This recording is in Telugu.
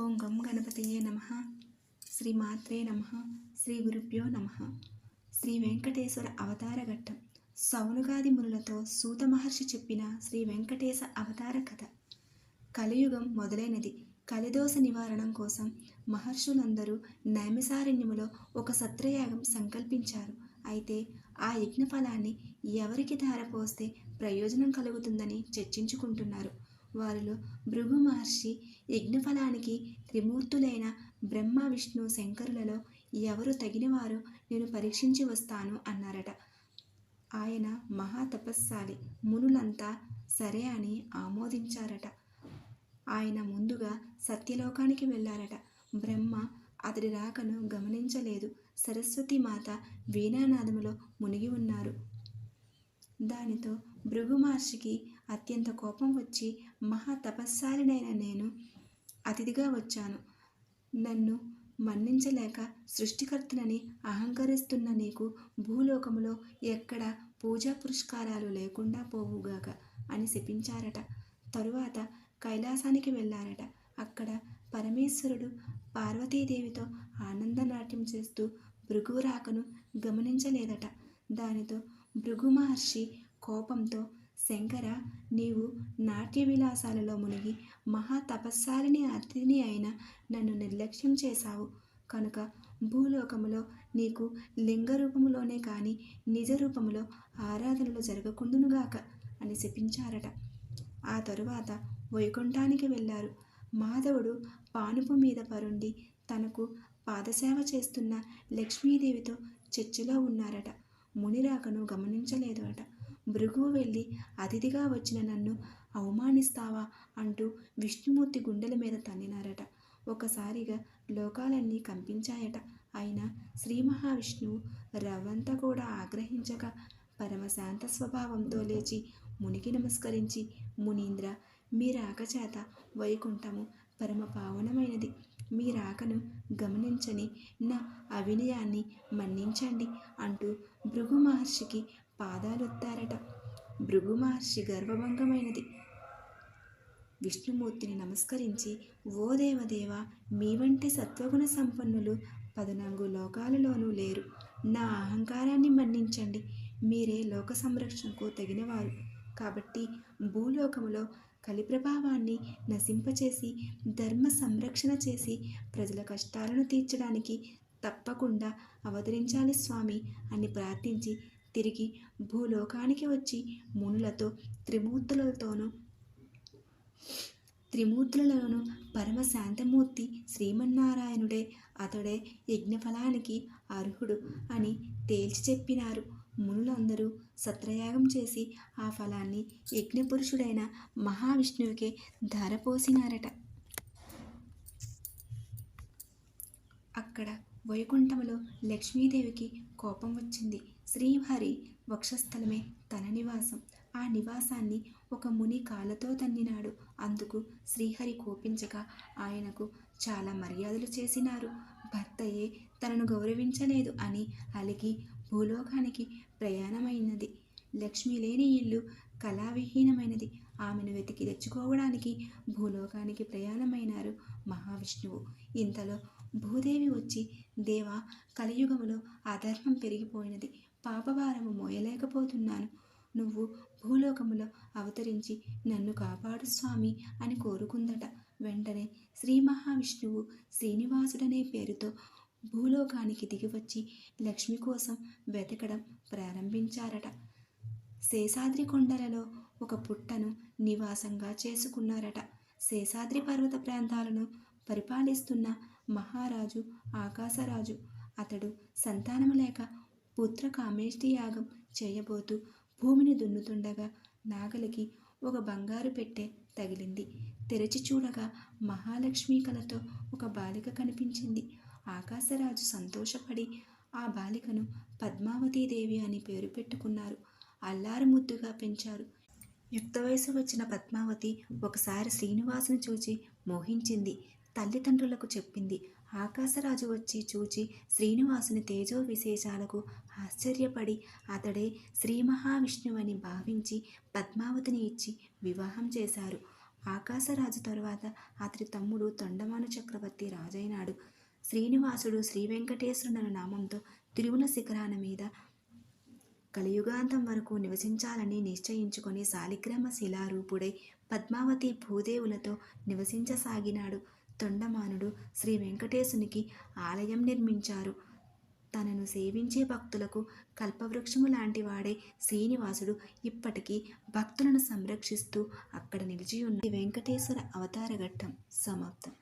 ఓం గం గణపతయే నమ. శ్రీ మాత్రే నమ. శ్రీ గురుభ్యో నమ. శ్రీ వెంకటేశ్వర అవతార ఘట్టం. సౌనుగాది మునులతో సూత మహర్షి చెప్పిన శ్రీ వెంకటేశ అవతార కథ. కలియుగం మొదలైనది. కలిదోష నివారణం కోసం మహర్షులందరూ నైమిసారణ్యములో ఒక సత్రయాగం సంకల్పించారు. అయితే ఆ యజ్ఞ ఫలాన్ని ఎవరికి ధారపోస్తే ప్రయోజనం కలుగుతుందని చర్చించుకుంటున్నారు. వారిలో భృగు మహర్షి యజ్ఞఫలానికి త్రిమూర్తులైన బ్రహ్మ విష్ణు శంకరులలో ఎవరు తగినవారో నేను పరీక్షించి వస్తాను అన్నారట. ఆయన మహా తపస్సాలి మునులంతా సరే అని ఆమోదించారట. ఆయన ముందుగా సత్యలోకానికి వెళ్ళారట బ్రహ్మ అతడి రాకను గమనించలేదు. సరస్వతి మాత వీణానాదములో మునిగి ఉన్నారు. దానితో భృగు మహర్షికి అత్యంత కోపం వచ్చి మహా తపస్సాలినైన నేను అతిథిగా వచ్చాను. నన్ను మన్నించలేక సృష్టికర్తనని అహంకరిస్తున్న నీకు భూలోకములో ఎక్కడ పూజా పురస్కారాలు లేకుండా పోవుగాక అని శపించారట. తరువాత కైలాసానికి వెళ్ళారట. అక్కడ పరమేశ్వరుడు పార్వతీదేవితో ఆనందనాట్యం చేస్తూ భృగురాకను గమనించలేదట. దానితో భృగు మహర్షి కోపంతో శంకర నీవు నాట్య విలాసాలలో మునిగి మహా తపస్సాలిని అతిథిని అయిన నన్ను నిర్లక్ష్యం చేశావు. కనుక భూలోకములో నీకు లింగ రూపములోనే కానీ నిజ రూపములో ఆరాధనలు జరగకుండునుగాక అని శపించారట. ఆ తరువాత వైకుంఠానికి వెళ్ళారు. మాధవుడు పానుపు మీద పరుండి తనకు పాదసేవ చేస్తున్న లక్ష్మీదేవితో చర్చలో ఉన్నారట. మునిరాకను గమనించలేదు అట భృగువు వెళ్ళి అతిథిగా వచ్చిన నన్ను అవమానిస్తావా? అంటూ విష్ణుమూర్తి గుండెల మీద తన్నినారట. ఒకసారిగా లోకాలన్నీ కంపించాయట. అయినా శ్రీ మహావిష్ణువు రవ్వంతా కూడా ఆగ్రహించక పరమశాంత స్వభావంతో లేచి మునికి నమస్కరించి మునీంద్ర మీ రాకచేత వైకుంఠము పరమ పావనమైనది మీ రాకను గమనించని నా అవినయాన్ని మన్నించండి అంటూ భృగు మహర్షికి పాదాలొత్తారట. భృగు మహర్షి గర్వభంగమైనది. విష్ణుమూర్తిని నమస్కరించి ఓ దేవదేవ మీ వంటి సత్వగుణ సంపన్నులు పదునాలుగు లోకాలలోనూ లేరు. నా అహంకారాన్ని మన్నించండి. మీరే లోక సంరక్షణకు తగినవారు. కాబట్టి భూలోకములో కలి ప్రభావాన్ని నశింపచేసి ధర్మ సంరక్షణ చేసి ప్రజల కష్టాలను తీర్చడానికి తప్పకుండా అవతరించాలి స్వామి అని ప్రార్థించి తిరిగి భూలోకానికి వచ్చి మునులతో త్రిమూర్తులతోనూ త్రిమూర్తులలోనూ పరమ శాంతమూర్తి శ్రీమన్నారాయణుడే అతడే యజ్ఞఫలానికి అర్హుడు అని తేల్చి చెప్పినారు. మునులందరూ సత్రయాగం చేసి ఆ ఫలాన్ని యజ్ఞపురుషుడైన మహావిష్ణువుకే ధారపోసినారట. అక్కడ వైకుంఠంలో లక్ష్మీదేవికి కోపం వచ్చింది. శ్రీహరి వక్షస్థలమే తన నివాసం. ఆ నివాసాన్ని ఒక ముని కాళ్ళతో తన్నినాడు. అందుకు శ్రీహరి కోపించక ఆయనకు చాలా మర్యాదలు చేసినారు. భర్తయే తనను గౌరవించలేదు అని అలిగి భూలోకానికి ప్రయాణమైనది. లక్ష్మి లేని ఇల్లు కళావిహీనమైనది. ఆమెను వెతికి తెచ్చుకోవడానికి భూలోకానికి ప్రయాణమైనారు మహావిష్ణువు. ఇంతలో భూదేవి వచ్చి దేవ కలియుగములో అధర్మం పెరిగిపోయినది. పాపభారము మోయలేకపోతున్నాను. నువ్వు భూలోకములో అవతరించి నన్ను కాపాడు స్వామి అని కోరుకుందట. వెంటనే శ్రీ మహావిష్ణువు శ్రీనివాసుడనే పేరుతో భూలోకానికి దిగివచ్చి లక్ష్మి కోసం వెతకడం ప్రారంభించారట. శేషాద్రి కొండలలో ఒక పుట్టను నివాసంగా చేసుకున్నారట. శేషాద్రి పర్వత ప్రాంతాలను పరిపాలిస్తున్న మహారాజు ఆకాశరాజు అతడు సంతానము లేక పుత్ర కామేష్టి యాగం చేయబోతూ భూమిని దున్నుతుండగా నాగలికి ఒక బంగారు పెట్టె తగిలింది. తెరచి చూడగా మహాలక్ష్మి కలతో ఒక బాలిక కనిపించింది. ఆకాశరాజు సంతోషపడి ఆ బాలికను పద్మావతీదేవి అని పేరు పెట్టుకున్నారు. అల్లారు ముద్దుగా పెంచారు. యుక్త వయసు వచ్చిన పద్మావతి ఒకసారి శ్రీనివాసును చూచి మోహించింది. తల్లిదండ్రులకు చెప్పింది ఆకాశరాజు వచ్చి చూచి శ్రీనివాసుని తేజో విశేషాలకు ఆశ్చర్యపడి అతడే శ్రీ మహావిష్ణువని భావించి పద్మావతిని ఇచ్చి వివాహం చేశారు. ఆకాశరాజు తరువాత అతడి తమ్ముడు తొండమాను చక్రవర్తి రాజైనాడు. శ్రీనివాసుడు శ్రీ వెంకటేశ్వరుడు నామంతో తిరుమల శిఖరాన మీద కలియుగాంతం వరకు నివసించాలని నిశ్చయించుకొని శాలిగ్రామ శిలారూపుడై పద్మావతి భూదేవులతో నివసించసాగినాడు. తొండమానుడు శ్రీ వెంకటేశునికి ఆలయం నిర్మించారు. తనను సేవించే భక్తులకు కల్పవృక్షము లాంటి వాడే శ్రీనివాసుడు ఇప్పటికీ భక్తులను సంరక్షిస్తూ అక్కడ నిలిచి ఉన్న వెంకటేశ్వర అవతార ఘట్టం సమాప్తం.